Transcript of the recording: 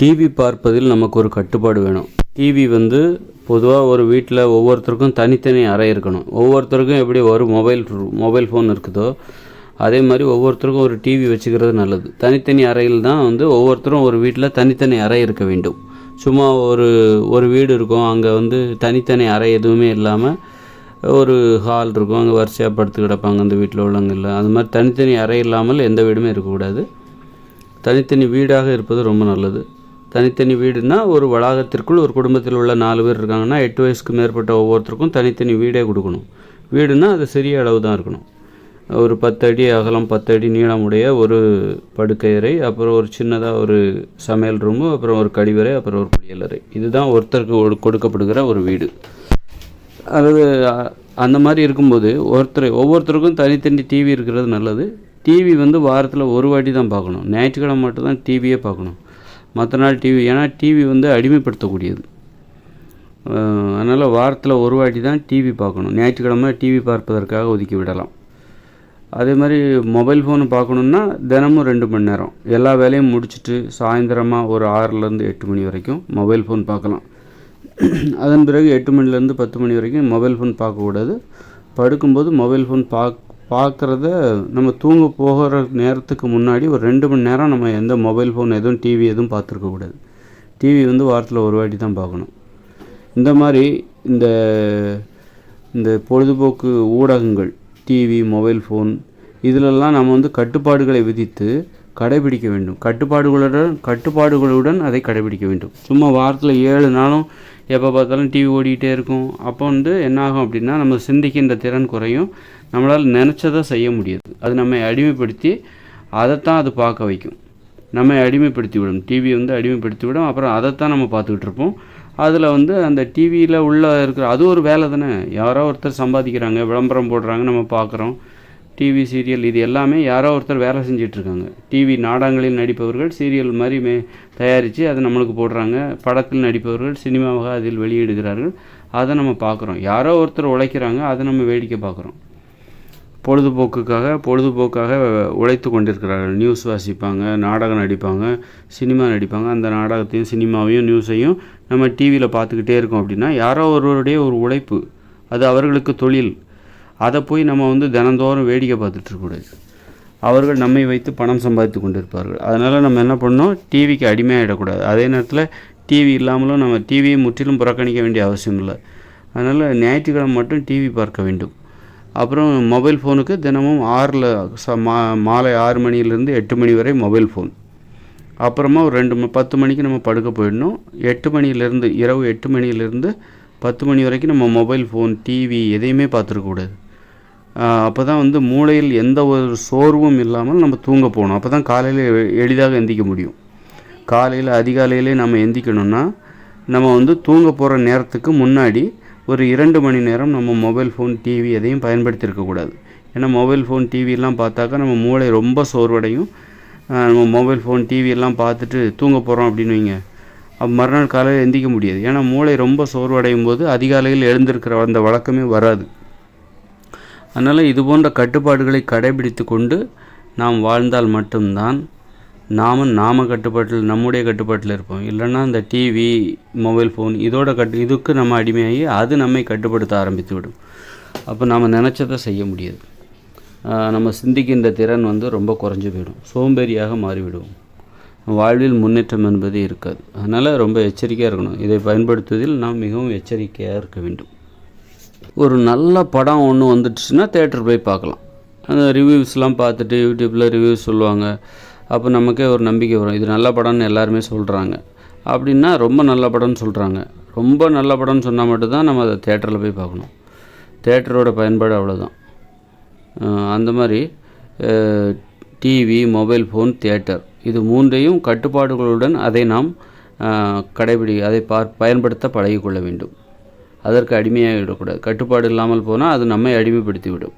TV பார்ப்பதில் நமக்கு ஒரு கட்டுப்பாடு வேணும். டிவி வந்து பொதுவாக ஒரு வீட்டில் ஒவ்வொருத்தருக்கும் தனித்தனி அறை இருக்கணும். ஒவ்வொருத்தருக்கும் எப்படி ஒரு மொபைல் மொபைல் ஃபோன் இருக்குதோ அதே மாதிரி ஒவ்வொருத்தருக்கும் ஒரு டிவி வச்சுக்கிறது நல்லது. தனித்தனி அறையில் தான் வந்து ஒவ்வொருத்தரும் ஒரு வீட்டில் தனித்தனி அறை இருக்க வேண்டும். சும்மா ஒரு ஒரு வீடு இருக்கும் அங்கே வந்து தனித்தனி அறை எதுவுமே இல்லாமல் ஒரு ஹால் இருக்கும் அங்கே வரிசையாக படுத்து கிடப்பாங்க அந்த வீட்டில் உள்ளவங்க இல்லை அது மாதிரி தனித்தனி அறை இல்லாமல் எந்த வீடுமே இருக்கக்கூடாது. தனித்தனி வீடாக இருப்பது ரொம்ப நல்லது. தனித்தனி வீடுனா ஒரு வளாகத்திற்குள் ஒரு குடும்பத்தில் உள்ள நாலு பேர் இருக்காங்கன்னா எட்டு வயசுக்கு மேற்பட்ட ஒவ்வொருத்தருக்கும் தனித்தனி வீடே கொடுக்கணும். வீடுனா அது சிறிய அளவு தான் இருக்கணும். ஒரு பத்து அடி அகலம் பத்து அடி நீளமுடைய ஒரு படுக்கை அறை அப்புறம் ஒரு சின்னதாக ஒரு சமையல் ரூமு அப்புறம் ஒரு கழிவறை அப்புறம் ஒரு குளியலறை இதுதான் ஒருத்தருக்கு கொடுக்கப்படுகிற ஒரு வீடு. அதாவது அந்த மாதிரி இருக்கும்போது ஒருத்தர் ஒவ்வொருத்தருக்கும் தனித்தனி டிவி இருக்கிறது நல்லது. டிவி வந்து வாரத்தில் ஒரு வாட்டி தான் பார்க்கணும். ஞாயிற்றுக்கிழமை மட்டும்தான் டிவியே பார்க்கணும். மற்ற நாள் டிவி ஏன்னா டிவி வந்து அடிமைப்படுத்தக்கூடியது. அதனால் வாரத்தில் ஒரு வாட்டி தான் டிவி பார்க்கணும். ஞாயிற்றுக்கிழமை டிவி பார்ப்பதற்காக ஒதுக்கி விடலாம். அதே மாதிரி மொபைல் ஃபோனு பார்க்கணுன்னா தினமும் ரெண்டு மணி நேரம். எல்லா வேலையும் முடிச்சுட்டு சாயந்தரமாக ஒரு ஆறுலேருந்து எட்டு மணி வரைக்கும் மொபைல் ஃபோன் பார்க்கலாம். அதன் பிறகு எட்டு மணிலேருந்து பத்து மணி வரைக்கும் மொபைல் ஃபோன் பார்க்கக்கூடாது. படுக்கும்போது மொபைல் ஃபோன் பார்க்க பார்க்குறத நம்ம தூங்க போகிற நேரத்துக்கு முன்னாடி ஒரு ரெண்டு மணி நேரம் நம்ம எந்த மொபைல் ஃபோன் எதுவும் டிவி எதுவும் பார்த்துருக்கக்கூடாது டிவி வந்து வாரத்தில் ஒரு வாட்டி தான் பார்க்கணும். இந்த மாதிரி இந்த இந்த பொழுதுபோக்கு ஊடகங்கள் டிவி மொபைல் ஃபோன் இதிலெல்லாம் நம்ம வந்து கட்டுப்பாடுகளை விதித்து கடைபிடிக்க வேண்டும். கட்டுப்பாடுகளுடன் கட்டுப்பாடுகளுடன் அதை கடைபிடிக்க வேண்டும். சும்மா வாரத்தில் ஏழு நாளும் எப்போ பார்த்தாலும் டிவி ஓடிக்கிட்டே இருக்கும். அப்போ வந்து என்னாகும் அப்படின்னா நம்ம சிந்திக்கின்ற திறன் குறையும். நம்மளால் நினச்சதை செய்ய முடியாது. அது நம்மை அடிமைப்படுத்தி அதைத்தான் அது பார்க்க வைக்கும். நம்மை அடிமைப்படுத்தி விடும். டிவி வந்து அடிமைப்படுத்தி விடும் அப்புறம் அதைத்தான் நம்ம பார்த்துக்கிட்டு இருப்போம். அதில் வந்து அந்த டிவியில் உள்ள இருக்கிற அது ஒரு வேலை தானே. யாரோ ஒருத்தர் சம்பாதிக்கிறாங்க விளம்பரம் போடுறாங்க நம்ம பார்க்குறோம். டிவி சீரியல் இது எல்லாமே யாரோ ஒருத்தர் வேலை செஞ்சிட்ருக்காங்க டிவி நாடகங்களில் நடிப்பவர்கள் சீரியல் மாதிரி மே தயாரித்து அதை நம்மளுக்கு போடுறாங்க. படத்தில் நடிப்பவர்கள் சினிமாவாக அதில் வெளியிடுகிறார்கள். அதை நம்ம பார்க்குறோம். யாரோ ஒருத்தர் உழைக்கிறாங்க அதை நம்ம வேடிக்கை பார்க்குறோம். பொழுதுபோக்குக்காக பொழுதுபோக்காக உழைத்து கொண்டிருக்கிறார்கள். நியூஸ் வாசிப்பாங்க நாடகம் நடிப்பாங்க சினிமா நடிப்பாங்க. அந்த நாடகத்தையும் சினிமாவையும் நியூஸையும் நம்ம டிவியில் பார்த்துக்கிட்டே இருக்கோம் அப்படின்னா யாரோ ஒருவருடைய ஒரு உழைப்பு அது அவர்களுக்கு தொழில். அதை போய் நம்ம வந்து தினந்தோறும் வேடிக்கை பார்த்துட்டு இருக்கக்கூடாது அவர்கள் நம்மை வைத்து பணம் சம்பாதித்து கொண்டிருப்பார்கள். அதனால் நம்ம என்ன பண்ணோம் டிவிக்கு அடிமையாகிடக்கூடாது அதே நேரத்தில் டிவி இல்லாமலும் நம்ம டிவியை முற்றிலும் புறக்கணிக்க வேண்டிய அவசியம் இல்லை. அதனால் ஞாயிற்றுக்கிழமை மட்டும் டிவி பார்க்க வேண்டும். அப்புறம் மொபைல் ஃபோனுக்கு தினமும் ஆறில் ச மா மாலை ஆறு மணிலேருந்து எட்டு மணி வரை மொபைல் ஃபோன். அப்புறமா ஒரு ரெண்டு ம- பத்து மணிக்கு நம்ம படுக்க போயிடணும். எட்டு மணிலேருந்து இரவு எட்டு மணிலேருந்து பத்து மணி வரைக்கும் நம்ம மொபைல் ஃபோன் டிவி எதையுமே பார்த்துருக்கக்கூடாது அப்போ தான் வந்து மூளையில் எந்த ஒரு சோர்வும் இல்லாமல் நம்ம தூங்க போகணும். அப்போ தான் காலையில் எளிதாக எந்திக்க முடியும். காலையில் அதிகாலையிலே நம்ம எந்திக்கணும்னா நம்ம வந்து தூங்க போகிற நேரத்துக்கு முன்னாடி ஒரு இரண்டு மணி நேரம் நம்ம மொபைல் ஃபோன் டிவி எதையும் பயன்படுத்தியிருக்கக்கூடாது ஏன்னா மொபைல் ஃபோன் டிவிலாம் பார்த்தாக்கா நம்ம மூளை ரொம்ப சோர்வடையும். நம்ம மொபைல் ஃபோன் டிவியெல்லாம் பார்த்துட்டு தூங்க போகிறோம் அப்படின்னு வைங்க. அப்போ மறுநாள் காலையில் எந்திக்க முடியாது. ஏன்னா மூளை ரொம்ப சோர்வடையும் போது அதிகாலையில் எழுந்திருக்கிற அந்த வழக்கமே வராது. அதனால் இது போன்ற கட்டுப்பாடுகளை கடைபிடித்து கொண்டு நாம் வாழ்ந்தால் மட்டும்தான் நாம் நாம கட்டுப்பாட்டில் நம்முடைய கட்டுப்பாட்டில் இருப்போம். இல்லைன்னா இந்த டிவி மொபைல் ஃபோன் இதோட கட்டு இதுக்கு நம்ம அடிமையாகி அது நம்மை கட்டுப்படுத்த ஆரம்பித்து விடும் அப்போ நாம் நினச்சதை செய்ய முடியாது. நம்ம சிந்திக்கின்ற திறன் வந்து ரொம்ப குறைஞ்சு போயிடும். சோம்பேறியாக மாறிவிடுவோம். வாழ்வில் முன்னேற்றம் என்பது இருக்காது. அதனால் ரொம்ப எச்சரிக்கையாக இருக்கணும். இதை பயன்படுத்துவதில் நாம் மிகவும் எச்சரிக்கையாக இருக்க வேண்டும். ஒரு நல்ல படம் ஒன்று வந்துடுச்சுன்னா தேட்டர் போய் பார்க்கலாம். அந்த ரிவ்யூஸ்லாம் பார்த்துட்டு யூடியூப்பில் ரிவ்யூஸ் சொல்லுவாங்க. அப்போ நமக்கே ஒரு நம்பிக்கை வரும். இது நல்ல படம்னு எல்லாருமே சொல்கிறாங்க அப்படின்னா ரொம்ப நல்ல படம்னு சொல்கிறாங்க ரொம்ப நல்ல படம்னு சொன்னால் மட்டும்தான் நம்ம அதை தேட்டரில் போய் பார்க்கணும். தேட்டரோட பயன்பாடு அவ்வளோதான் அந்த மாதிரி டிவி மொபைல் ஃபோன் தேட்டர் இது மூன்றையும் கட்டுப்பாடுகளுடன் அதை நாம் கடைபிடி அதை பார் பயன்படுத்த பழகிக்கொள்ள வேண்டும். அதற்கு அடிமையாகிவிடக்கூடாது. கட்டுப்பாடு இல்லாமல் போனால் அது நம்மை அடிமைப்படுத்திவிடும்.